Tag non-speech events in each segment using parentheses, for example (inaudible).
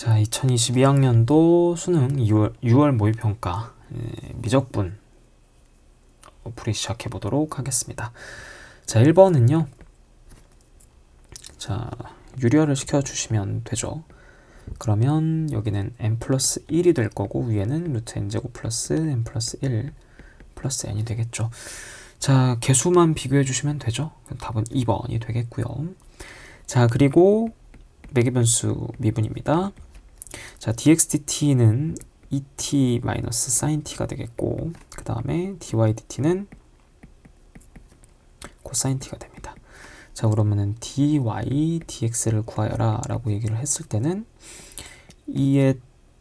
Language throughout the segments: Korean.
자, 2022학년도 수능 6월, 6월 모의평가 예, 미적분 풀이 시작해 보도록 하겠습니다. 자, 1번은요. 자, 유리화를 시켜주시면 되죠. 그러면 여기는 n 플러스 1이 될 거고 위에는 루트 n제곱 플러스 n 플러스 1 플러스 n이 되겠죠. 자, 개수만 비교해 주시면 되죠. 답은 2번이 되겠고요. 자, 그리고 매개변수 미분입니다. 자, dx/dt는 et 마이너스 sin t가 되겠고 그 다음에 dy dt는 코사인 t가 됩니다. 자, 그러면은 dy dx를 구하여라 라고 얘기를 했을 때는 2의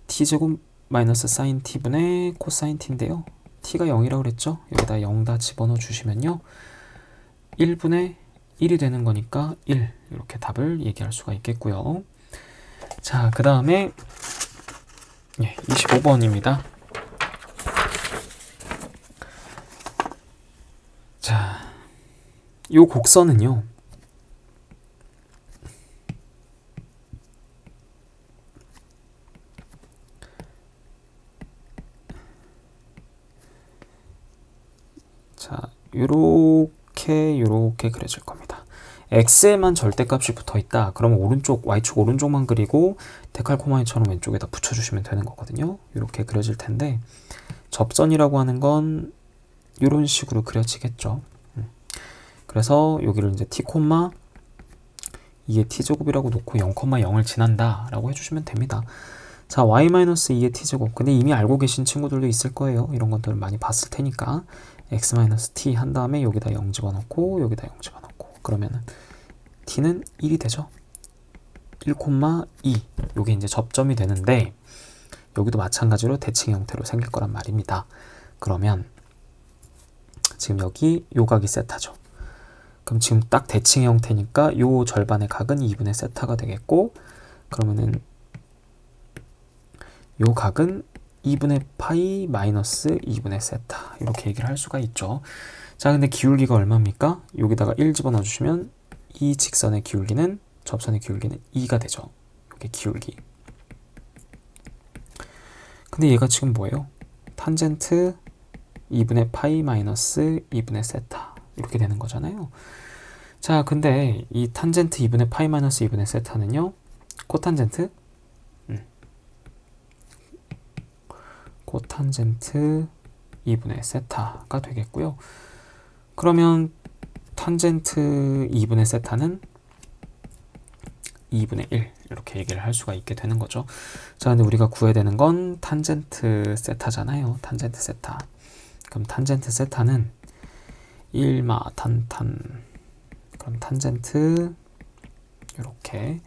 t제곱 마이너스 sin t분의 코사인 t인데요. t가 0이라고 그랬죠? 여기다 0 다 집어넣어 주시면요. 1분의 1이 되는 거니까 1 이렇게 답을 얘기할 수가 있겠고요. 자, 그 다음에 예, 25번입니다. 자, 요 곡선은요. 자, 요렇게 요렇게 그려질 겁니다. X에만 절대값이 붙어 있다. 그러면 오른쪽 y축 오른쪽만 그리고 데칼코마니처럼 왼쪽에다 붙여주시면 되는 거거든요. 이렇게 그려질 텐데 접선이라고 하는 건 이런 식으로 그려지겠죠. 음. 그래서 여기를 이제 t 2의 t제곱이라고 놓고 0,0을 지난다 라고 해주시면 됩니다. 자, y-2의 t제곱. 근데 이미 알고 계신 친구들도 있을 거예요. 이런 것들을 많이 봤을 테니까 x-t 한 다음에 여기다 0 집어넣고 여기다 0 집어넣고 그러면은 t는 1이 되죠. 1,2 요게 이제 접점이 되는데 여기도 마찬가지로 대칭 형태로 생길 거란 말입니다. 그러면 지금 여기 요 각이 세타죠. 그럼 지금 딱 대칭 형태니까 요 절반의 각은 2분의 세타가 되겠고 그러면은 요 각은 2분의 파이 마이너스 2분의 세타 이렇게 얘기를 할 수가 있죠. 자 근데 기울기가 얼마입니까? 여기다가 1 집어넣어 주시면 이 직선의 기울기는 접선의 기울기는 2가 되죠. 이게 기울기. 근데 얘가 지금 뭐예요? 탄젠트 2분의 파이 마이너스 2분의 세타 이렇게 되는 거잖아요. 자 근데 이 탄젠트 2분의 파이 마이너스 2분의 세타는요. 코탄젠트 음. 코탄젠트 2분의 세타가 되겠고요. 그러면 탄젠트 2분의 세타는 2분의 1 이렇게 얘기를 할 수가 있게 되는 거죠. 자, 근데 우리가 구해야 되는 건 탄젠트 세타잖아요. 탄젠트 세타. 그럼 탄젠트 세타는 1마 탄탄 그럼 탄젠트 이렇게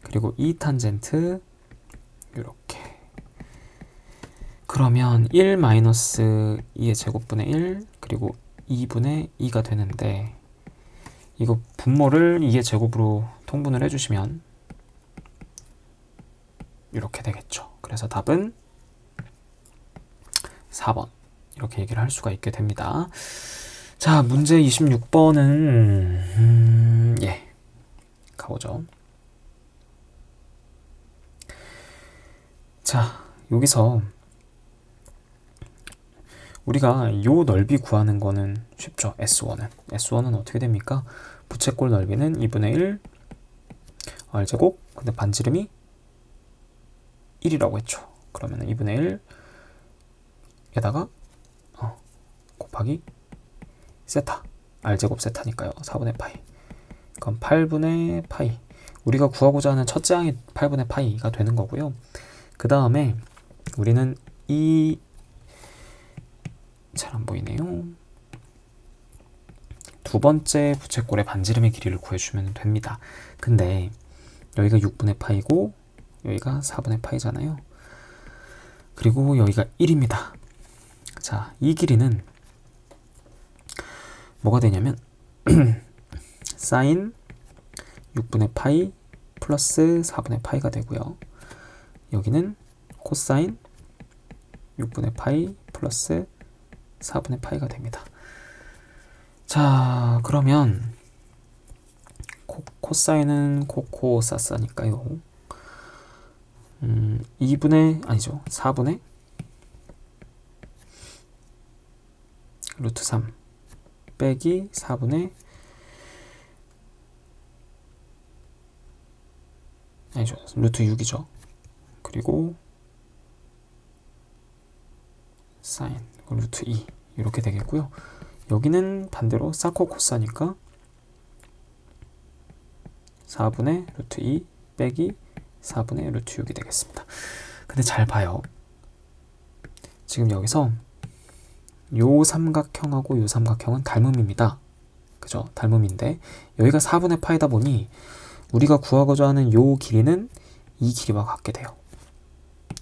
그리고 2 탄젠트 이렇게 그러면 1 마이너스 2의 제곱분의 1 그리고 2분의 2가 되는데 이거 분모를 2의 제곱으로 통분을 해주시면 이렇게 되겠죠. 그래서 답은 4번 이렇게 얘기를 할 수가 있게 됩니다. 자, 문제 26번은 음, 예 가보죠. 자, 여기서 우리가 요 넓이 구하는 거는 쉽죠. S1은. S1은 어떻게 됩니까? 부채꼴 넓이는 2분의 1 R제곱 근데 반지름이 1이라고 했죠. 그러면 2분의 1에다가 어, 곱하기 세타 R제곱 세타니까요. 4분의 파이 그럼 8분의 파이 우리가 구하고자 하는 첫째 항이 8분의 파이가 되는 거고요. 그 다음에 우리는 이 잘 안 보이네요. 두 번째 부채꼴의 반지름의 길이를 구해주면 됩니다. 근데 여기가 6분의 파이고 여기가 4분의 파이잖아요. 그리고 여기가 1입니다. 자, 이 길이는 뭐가 되냐면 (clears throat) 사인 6분의 파이 플러스 4분의 파이가 되고요. 여기는 코사인 6분의 파이 플러스 4분의 파이가 됩니다. 자, 그러면 코, 코사인은 코코사사니까요. 음, 2분의 아니죠. 4분의 루트 3 빼기 4분의 아니죠. 루트 6이죠. 그리고 사인 루트 2 이렇게 되겠고요. 여기는 반대로 사코 코사니까 4분의 루트 2 빼기 4분의 루트 6이 되겠습니다. 근데 잘 봐요. 지금 여기서 요 삼각형하고 요 삼각형은 닮음입니다. 그죠? 닮음인데 여기가 4분의 파이다 보니 우리가 구하고자 하는 요 길이는 이 길이와 같게 돼요.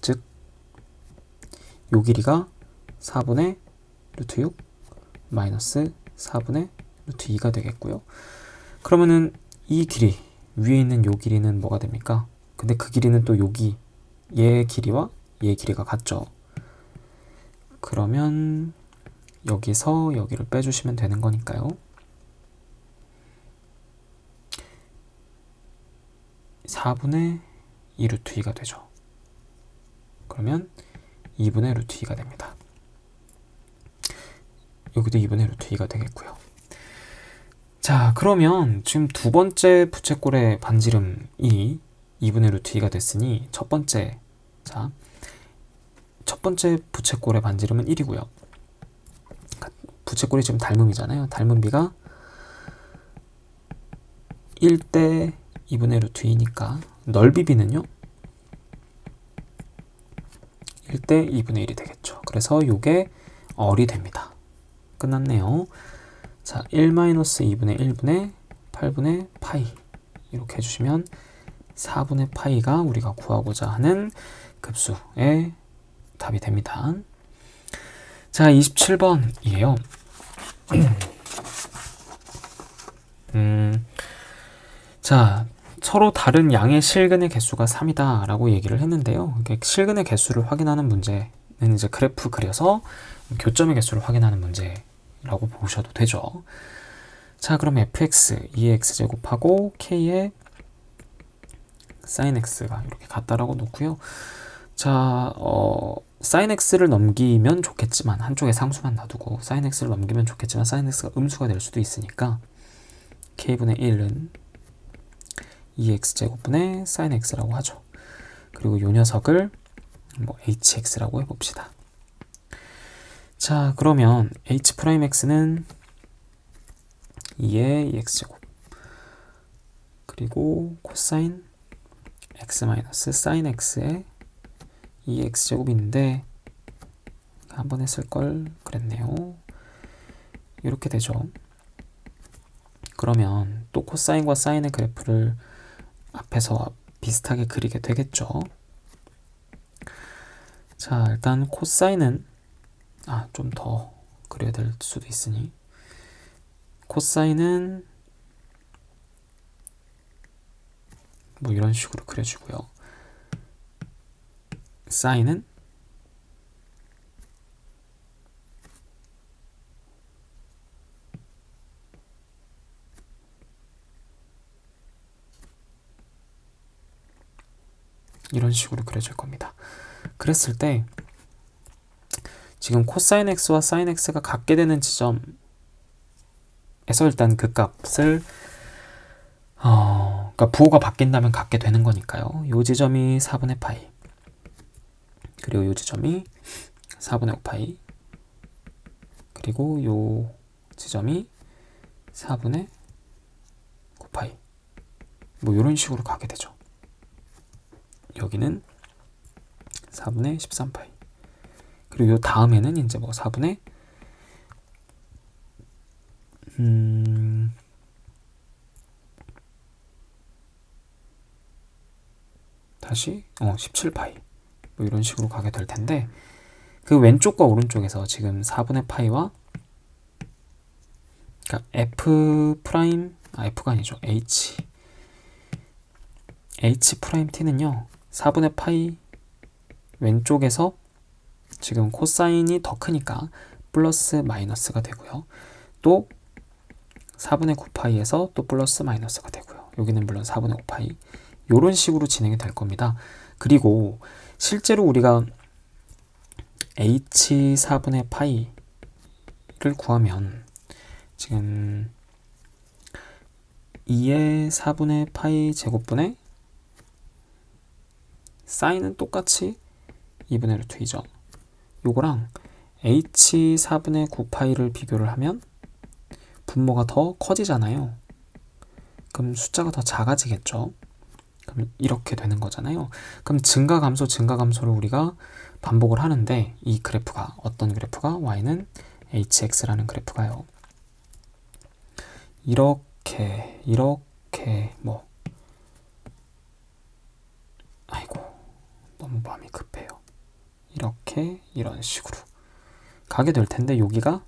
즉, 요 길이가 4분의 루트 6 마이너스 4분의 루트 2가 되겠고요. 그러면은 이 길이 위에 있는 요 길이는 뭐가 됩니까? 근데 그 길이는 또 여기 얘 길이와 얘 길이가 같죠. 그러면 여기서 여기를 빼주시면 되는 거니까요. 4분의 2 루트 2가 되죠. 그러면 2분의 루트 2가 됩니다. 여기도 2분의 루트 2가 되겠고요. 자, 그러면 지금 두 번째 부채꼴의 반지름이 2분의 루트 2가 됐으니 첫 번째, 자, 첫 번째 부채꼴의 반지름은 1이고요. 부채꼴이 지금 닮음이잖아요. 닮음비가 1대 2분의 루트 2니까 넓이비는요. 1대 2분의 1이 되겠죠. 그래서 이게 얼이 됩니다. 끝났네요. 자, 1-2분의 1분의 8분의 파이 이렇게 해주시면 4분의 파이가 우리가 구하고자 하는 급수의 답이 됩니다. 자, 27번이에요. (clears throat) 음, 자, 서로 다른 양의 실근의 개수가 3이다 라고 얘기를 했는데요. 실근의 개수를 확인하는 문제는 이제 그래프 그려서 교점의 개수를 확인하는 문제 라고 보셔도 되죠. 자, 그럼 fx, 2x제곱하고 k의 sin x가 이렇게 같다라고 놓고요. 자, 어, sin x를 넘기면 좋겠지만 한쪽에 상수만 놔두고 sin x를 넘기면 좋겠지만 sin x가 음수가 될 수도 있으니까 k분의 1은 2x제곱분의 sin x라고 하죠. 그리고 요 녀석을 뭐 hx라고 해봅시다. 자, 그러면 h'x는 2의 2x제곱 그리고 코사인 x 마이너스 sin x의 2x제곱인데 한번 했을 걸 그랬네요. 이렇게 되죠. 그러면 또 코사인과 사인의 그래프를 앞에서 비슷하게 그리게 되겠죠. 자, 일단 코사인은 아, 좀 더 그려야 될 수도 있으니 코사인은 뭐 이런 식으로 그려주고요. 사인은 이런 식으로 그려질 겁니다. 그랬을 때 지금 코사인 x와 사인 x가 같게 되는 지점에서 일단 그 값을 어, 그러니까 부호가 바뀐다면 같게 되는 거니까요. 요 지점이 4분의 파이 그리고 요 지점이 4분의 5파이 그리고 요 지점이 4분의 9파이 뭐 이런 식으로 가게 되죠. 여기는 4분의 13파이. 그리고 요 다음에는 이제 뭐 4분의 음 다시 어 17파이. 뭐 이런 식으로 가게 될 텐데 그 왼쪽과 오른쪽에서 지금 4분의 파이와 그러니까 f 프라임 아 f가 아니죠. h h 프라임 t는요. 4분의 파이 왼쪽에서 지금 코사인이 더 크니까 플러스 마이너스가 되고요. 또 4분의 9파이에서 또 플러스 마이너스가 되고요. 여기는 물론 4분의 5파이 이런 식으로 진행이 될 겁니다. 그리고 실제로 우리가 h 4분의 파이를 구하면 지금 2의 4분의 파이 제곱분의 사인은 똑같이 2분의 루트이죠. 요거랑 h 4분의 9파이를 비교를 하면 분모가 더 커지잖아요. 그럼 숫자가 더 작아지겠죠. 그럼 이렇게 되는 거잖아요. 그럼 증가 감소 증가 감소를 우리가 반복을 하는데 이 그래프가 어떤 그래프가 y는 hx라는 그래프가요. 이렇게 이렇게 뭐 아이고 너무 마음이 급해요. 이렇게 이런 식으로 가게 될 텐데 여기가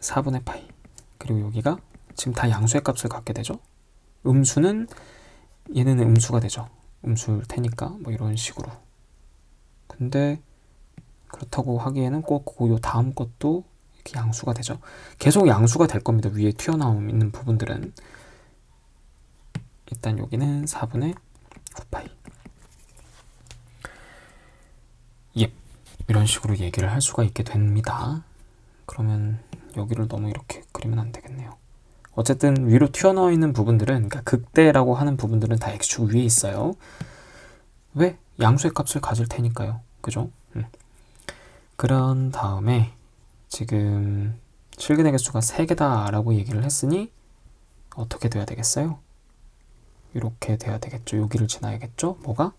4분의 파이 그리고 여기가 지금 다 양수의 값을 갖게 되죠. 음수는 얘는 음수가 되죠. 음수일 테니까 뭐 이런 식으로. 근데 그렇다고 하기에는 꼭요 다음 것도 이렇게 양수가 되죠. 계속 양수가 될 겁니다. 위에 튀어나오 있는 부분들은 일단 여기는 4분의 9파이. 예, 이런 식으로 얘기를 할 수가 있게 됩니다. 그러면 여기를 너무 이렇게 그리면 안 되겠네요. 어쨌든 위로 튀어나와 있는 부분들은 그러니까 극대라고 하는 부분들은 다 x축 위에 있어요. 왜? 양수의 값을 가질 테니까요. 그죠? 음. 그런 다음에 지금 실근의 개수가 3개다 라고 얘기를 했으니 어떻게 돼야 되겠어요? 이렇게 돼야 되겠죠. 여기를 지나야겠죠. 뭐가?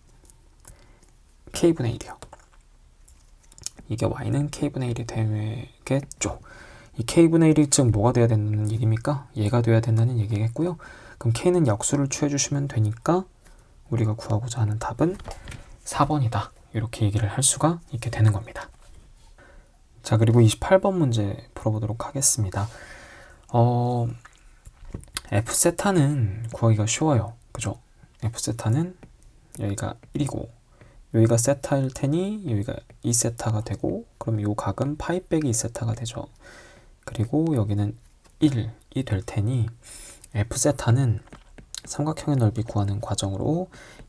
k분의 1이요. 이게 y는 k분의 1이 되겠죠. 이 k분의 1이 즉 뭐가 돼야 된다는 얘기입니까? 얘가 돼야 된다는 얘기겠고요. 그럼 k는 역수를 취해 주시면 되니까 우리가 구하고자 하는 답은 4번이다. 이렇게 얘기를 할 수가 있게 되는 겁니다. 자, 그리고 28번 문제 풀어보도록 하겠습니다. 어, f세타는 구하기가 쉬워요. 그죠? f세타는 여기가 1이고 여기가 세타일 테니 여기가 2세타가 되고 그럼 이 각은 파이 빼기 2세타가 되죠. 그리고 여기는 1이 될 테니 f세타는 삼각형의 넓이 구하는 과정으로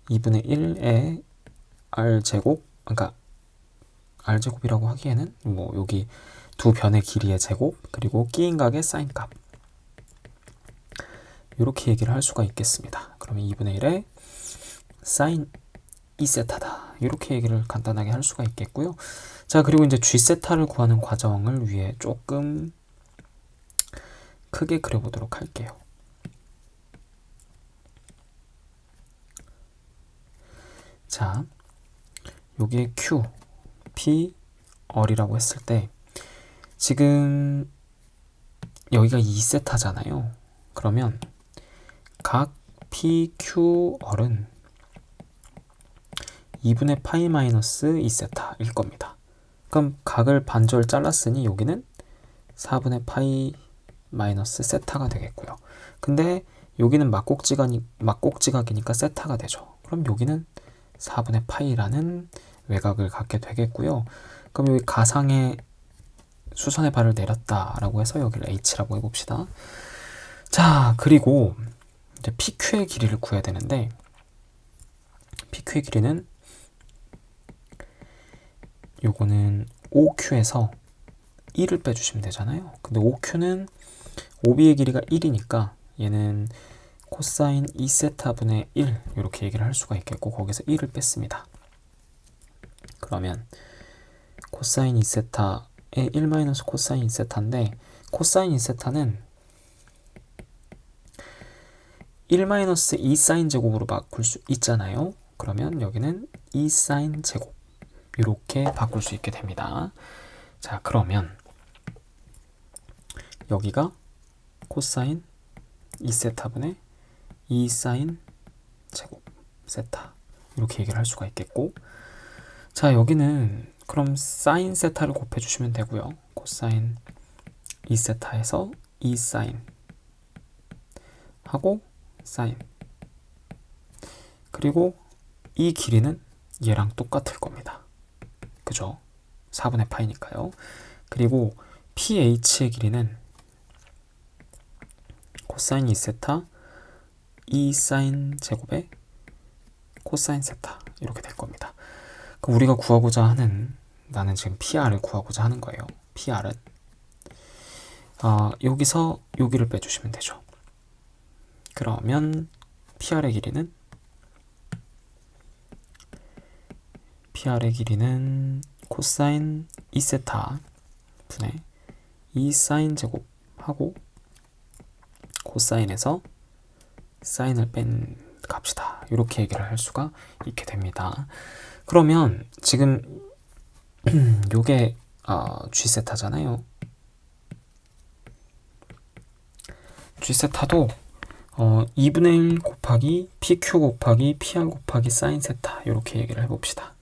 2분의 1의 r제곱 그러니까 r제곱이라고 하기에는 뭐 여기 두 변의 길이의 제곱 그리고 끼인 각의 사인값 이렇게 얘기를 할 수가 있겠습니다. 그러면 2분의 1의 사인 2세타다 이렇게 얘기를 간단하게 할 수가 있겠고요. 자 그리고 이제 g세타를 구하는 과정을 위해 조금 크게 그려보도록 할게요. 자, 요게 Q, P, 얼이라고 했을 때 지금 여기가 2세타잖아요. 그러면 각 P, Q, 얼은 2분의 파이 마이너스 2세타일 겁니다. 그럼 각을 반절 잘랐으니 여기는 4분의 파이 마이너스 세타가 되겠고요. 근데 여기는 막곡지각이, 막곡지각이니까 세타가 되죠. 그럼 여기는 4분의 파이라는 외곽을 갖게 되겠고요. 그럼 여기 가상의 수선의 발을 내렸다라고 해서 여기를 h라고 해봅시다. 자, 그리고 이제 PQ의 길이를 구해야 되는데 PQ의 길이는 요거는 OQ에서 1을 빼주시면 되잖아요. 근데 OQ는 OB의 길이가 1이니까 얘는 코사인 2세타분의 1 이렇게 얘기를 할 수가 있겠고 거기서 1을 뺐습니다. 그러면 코사인 2세타의 1 마이너스 코사인 2세타인데 코사인 2세타는 1 마이너스 2 사인 제곱으로 바꿀 수 있잖아요. 그러면 여기는 2 사인 제곱 이렇게 바꿀 수 있게 됩니다. 자 그러면 여기가 코사인 2세타분의 2사인 제곱 세타. 이렇게 얘기를 할 수가 있겠고. 자 여기는 그럼 사인 세타를 곱해주시면 되고요. 코사인 2세타에서 2사인 하고 사인. 그리고 이 길이는 얘랑 똑같을 겁니다 그죠 4분의 파이니까요 그리고 PH의 길이는 코사인 2세타 2 사인 제곱에 코사인 세타 이렇게 될 겁니다. 그럼 우리가 구하고자 하는 나는 지금 PR을 구하고자 하는 거예요. PR은 아, 여기서 여기를 빼주시면 되죠. 그러면 PR의 길이는 PR의 길이는 코사인 2세타 분의 2 사인 제곱하고 코사인에서 사인을 뺀 값이다. 이렇게 얘기를 할 수가 있게 됩니다. 그러면 지금 (clears throat) 요게 어, G세타잖아요. G세타도 어, 2분의 1 곱하기 PQ 곱하기 PR 곱하기 사인 세타 이렇게 얘기를 해봅시다.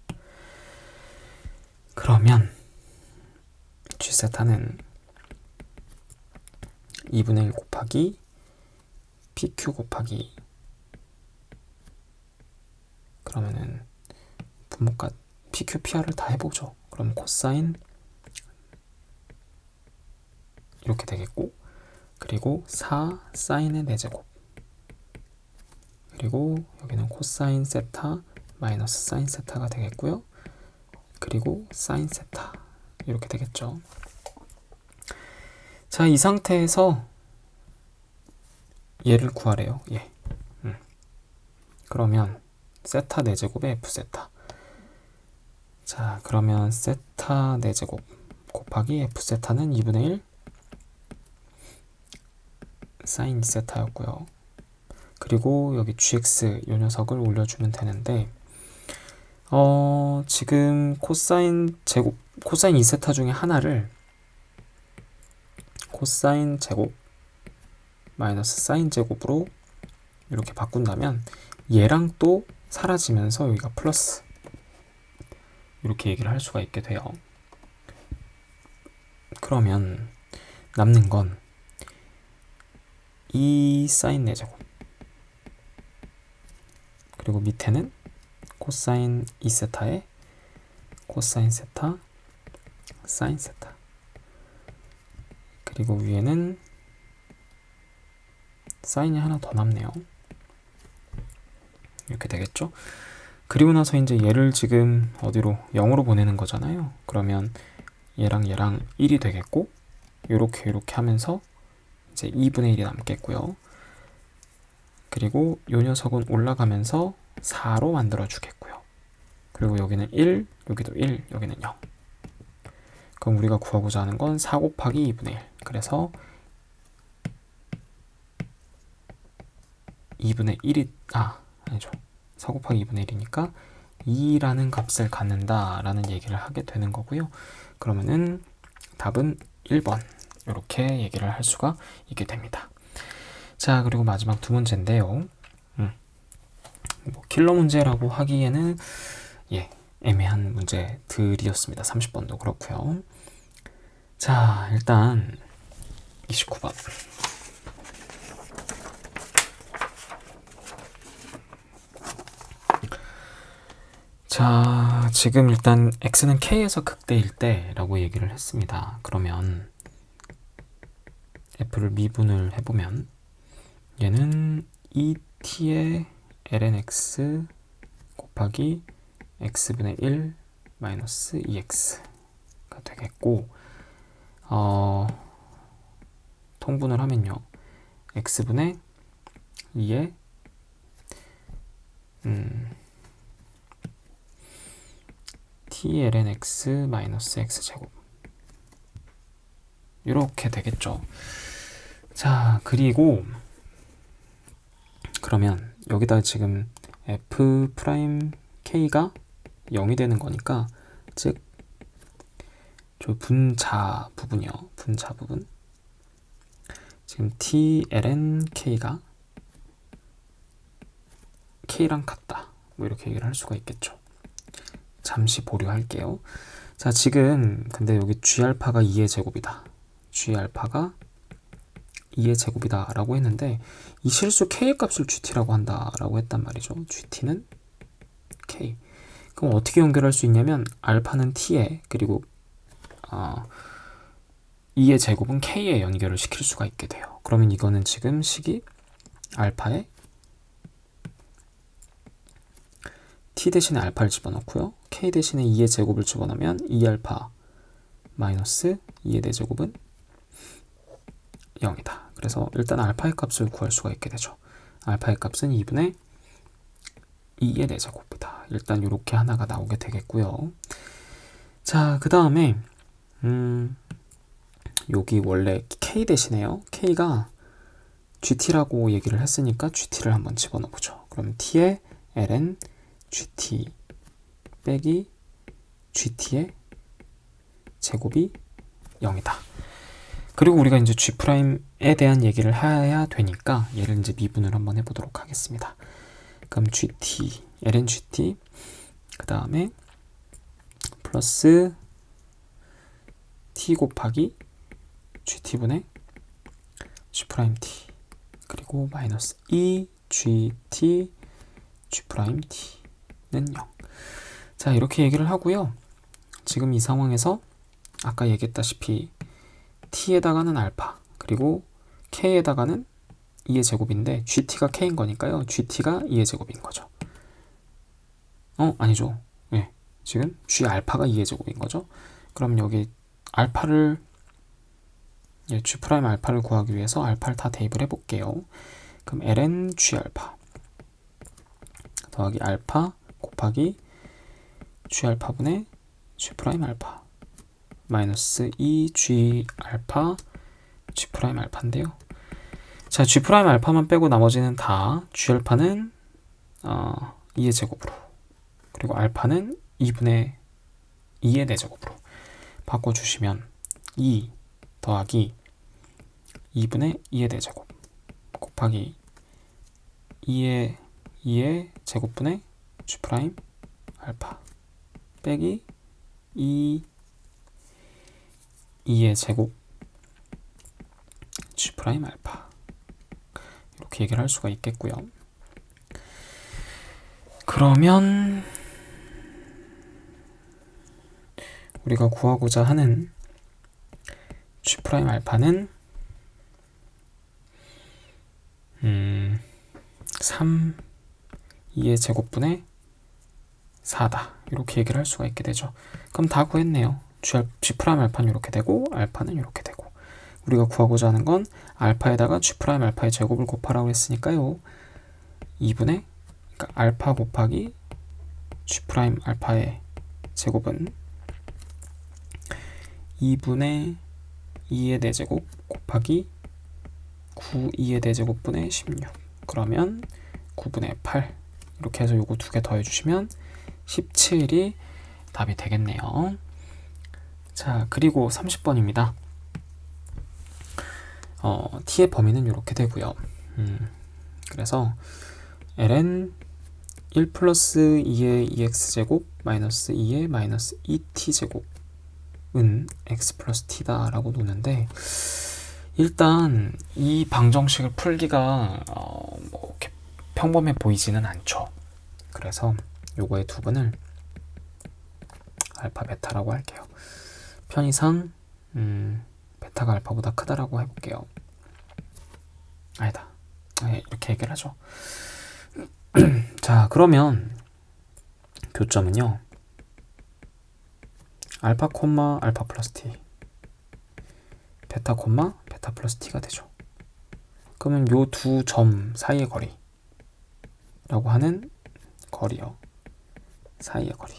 그러면 G세타는 2분의 1 곱하기 PQ 곱하기 그러면은 분모가 PQ, PR을 다 해보죠. 그럼 코사인 이렇게 되겠고 그리고 4 사인의 4제곱 그리고 여기는 코사인 세타 마이너스 사인 세타가 되겠고요. 그리고 사인 세타 이렇게 되겠죠. 자, 이 상태에서 얘를 구하래요. 얘. 음. 그러면 세타 4제곱에 F 세타. 자, 그러면 세타 4제곱 곱하기 F 세타는 2분의 1 사인 2세타였고요. 그리고 여기 gx 요 녀석을 올려주면 되는데 어, 지금 코사인 제곱 코사인 2세타 중에 하나를 코사인 제곱 마이너스 사인 제곱으로 이렇게 바꾼다면 얘랑 또 사라지면서 여기가 플러스 이렇게 얘기를 할 수가 있게 돼요. 그러면 남는 건 이 사인 4제곱 그리고 밑에는 코사인 2세타에 코사인 세타 사인 세타 그리고 위에는 사인이 하나 더 남네요. 이렇게 되겠죠? 그리고 나서 이제 얘를 지금 어디로 0으로 보내는 거잖아요. 그러면 얘랑 얘랑 1이 되겠고 이렇게 이렇게 하면서 이제 2분의 1이 남겠고요. 그리고 요 녀석은 올라가면서 4로 만들어 주겠고요. 그리고 여기는 1, 여기도 1, 여기는 0. 그럼 우리가 구하고자 하는 건 4 곱하기 2분의 1. 그래서 2분의 1이 아 아니죠 4 곱하기 2분의 1이니까 2라는 값을 갖는다 라는 얘기를 하게 되는 거고요. 그러면은 답은 1번 이렇게 얘기를 할 수가 있게 됩니다. 자 그리고 마지막 두 문제인데요. 음, 뭐 킬러 문제라고 하기에는 예 애매한 문제들이었습니다. 30번도 그렇고요. 자 일단 29번 자, 지금 일단 x는 k에서 극대일 때라고 얘기를 했습니다. 그러면 f를 미분을 해보면 얘는 2t의 lnx 곱하기 x분의 1 마이너스 2x가 되겠고 어, 통분을 하면요 x분의 2의 음, tlnx 마이너스 x제곱 이렇게 되겠죠. 자, 그리고 그러면 여기다 지금 f 프라임 k가 0이 되는 거니까 즉 저 분자 부분이요. 분자 부분. 지금 tln k가 k랑 같다. 뭐 이렇게 얘기를 할 수가 있겠죠. 잠시 보류할게요. 자, 지금 근데 여기 g알파가 2의 제곱이다. g알파가 2의 제곱이다 라고 했는데 이 실수 k의 값을 gt라고 한다 라고 했단 말이죠. gt는 k. 그럼 어떻게 연결할 수 있냐면 알파는 t에 그리고 어, 2의 제곱은 k에 연결을 시킬 수가 있게 돼요. 그러면 이거는 지금 식이 알파의 t 대신에 알파를 집어넣고요. k 대신에 2의 제곱을 집어넣으면 2알파 마이너스 2의 대제곱은 0이다. 그래서 일단 알파의 값을 구할 수가 있게 되죠. 알파의 값은 2분의 2의 대제곱이다. 일단 이렇게 하나가 나오게 되겠고요. 자, 그 다음에 음, 여기 원래 k 대신에요. k가 gt라고 얘기를 했으니까 gt를 한번 집어넣어 보죠. 그럼 t의 ln gt 빼기 gt의 제곱이 0이다. 그리고 우리가 이제 g'에 대한 얘기를 해야 되니까 얘를 이제 미분을 한번 해보도록 하겠습니다. 그럼 gt, ln gt, 그 다음에 플러스 t 곱하기 gt분의 g't 그리고 마이너스 2 gt g't는 0. 자 이렇게 얘기를 하고요. 지금 이 상황에서 아까 얘기했다시피 t에다가는 알파 그리고 k에다가는 2의 제곱인데 gt가 k인 거니까요. gt가 2의 제곱인 거죠. 어 아니죠. 네, 지금 g 알파가 2의 제곱인 거죠. 그럼 여기 알파를 예, g 프라임 알파를 구하기 위해서 알파를 다 대입을 해볼게요. 그럼 ln g 알파 더하기 알파 곱하기 g 알파분의 g 프라임 알파 마이너스 2g 알파 g 프라임 알파인데요. 자, g 프라임 알파만 빼고 나머지는 다 g 알파는 어, 2의 제곱으로 그리고 알파는 2분의 2의 대제곱으로 바꿔주시면 2 더하기 2분의 2의 대제곱 곱하기 2의 2의 제곱분의 g 프라임 알파 빼기 2 2의 제곱 g 프라임 알파 이렇게 얘기를 할 수가 있겠고요. 그러면 우리가 구하고자 하는 g 프라임 알파는 음, 3 2의 제곱분의 4다. 이렇게 얘기를 할 수가 있게 되죠. 그럼 다 구했네요. G, G 프라임 알파는 이렇게 되고 알파는 이렇게 되고 우리가 구하고자 하는 건 알파에다가 G 프라임 알파의 제곱을 곱하라고 했으니까요. 2분의 그러니까 알파 곱하기 G 알파의 제곱은 2분의 2의 대제곱 곱하기 9 2의 대제곱분의 16 그러면 9분의 8 이렇게 해서 요거 두 개 더해주시면 17이 답이 되겠네요. 자, 그리고 30번입니다. 어, t의 범위는 이렇게 되고요. 음, 그래서 ln 1 플러스 2의 2x제곱 마이너스 2의 마이너스 2t제곱은 x 플러스 t다 라고 노는데 일단 이 방정식을 풀기가 어, 뭐 이렇게 평범해 보이지는 않죠. 그래서 요거의 두 번을 알파 베타라고 할게요. 편의상 음, 베타가 알파보다 크다라고 해볼게요. 아니다. 네, 이렇게 얘기를 하죠. (clears throat) 자, 그러면 교점은요. 알파 콤마 알파 플러스 t 베타 콤마 베타 플러스 t가 되죠. 그러면 요 두 점 사이의 거리라고 하는 거리요. 사이의 거리.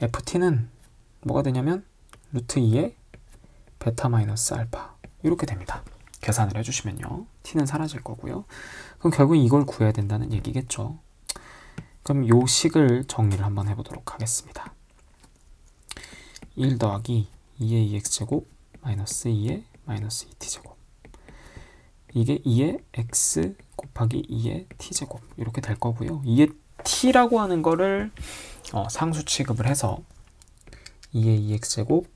ft는 뭐가 되냐면 루트 2의 베타 마이너스 알파 이렇게 됩니다. 계산을 해주시면요. t는 사라질 거고요. 그럼 결국 이걸 구해야 된다는 얘기겠죠. 그럼 요 식을 정리를 한번 해보도록 하겠습니다. 1 더하기 2의 2x제곱 마이너스 2의 마이너스 2t제곱 이게 2의 x 곱하기 2의 t제곱 이렇게 될 거고요. 2의 t라고 하는 거를 어, 상수 취급을 해서 2의 2x제곱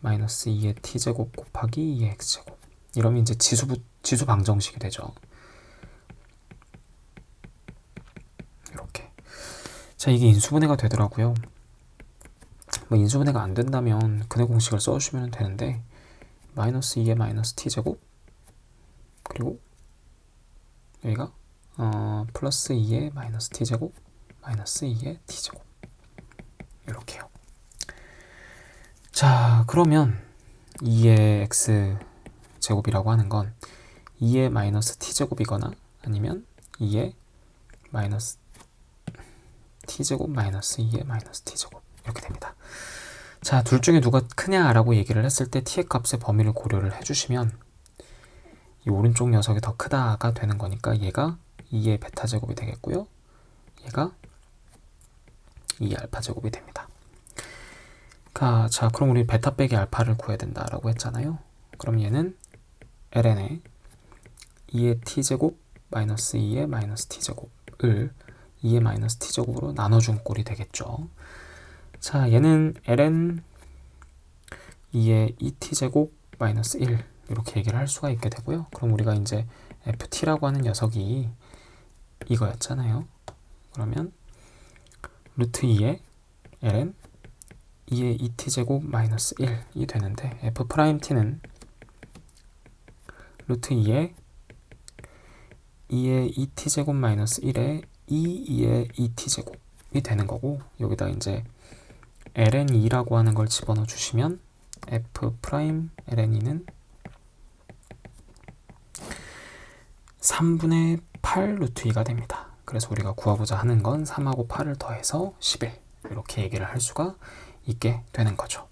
마이너스 2의 t제곱 곱하기 2의 x제곱 이러면 이제 지수 지수 방정식이 되죠. 이렇게 자 이게 인수분해가 되더라고요. 뭐 인수분해가 안 된다면 근해 공식을 써주시면 되는데 마이너스 2의 마이너스 t제곱 그리고 여기가 어, 플러스 2의 마이너스 t제곱 마이너스 2의 t제곱 이렇게요. 자 그러면 2의 x 제곱이라고 하는 건 2의 마이너스 t제곱이거나 아니면 2의 마이너스 t제곱 마이너스 2의 마이너스 t제곱 이렇게 됩니다. 자, 둘 중에 누가 크냐라고 얘기를 했을 때 t의 값의 범위를 고려를 해주시면 이 오른쪽 녀석이 더 크다가 되는 거니까 얘가 2의 베타 제곱이 되겠고요. 얘가 2의 알파 제곱이 됩니다. 자, 자, 그럼 우리 베타 빼기 알파를 구해야 된다라고 했잖아요. 그럼 얘는 ln에 2의 t제곱 마이너스 2의 마이너스 t제곱을 2의 마이너스 t제곱으로 나눠준 꼴이 되겠죠. 자, 얘는 ln 2의 2t제곱 마이너스 1 이렇게 얘기를 할 수가 있게 되고요. 그럼 우리가 이제 ft라고 하는 녀석이 이거였잖아요. 그러면 루트 2의 ln 2의 2t제곱 마이너스 1이 되는데 f 프라임 t는 루트 2의 2의 2t제곱 마이너스 1의 2, 2의 2t제곱이 되는 거고 여기다 이제 ln2라고 하는 걸 집어넣어 주시면 f 프라임 ln2는 3분의 8 루트 2가 됩니다. 그래서 우리가 구하고자 하는 건 3하고 8을 더해서 11 이렇게 얘기를 할 수가 있게 되는 거죠.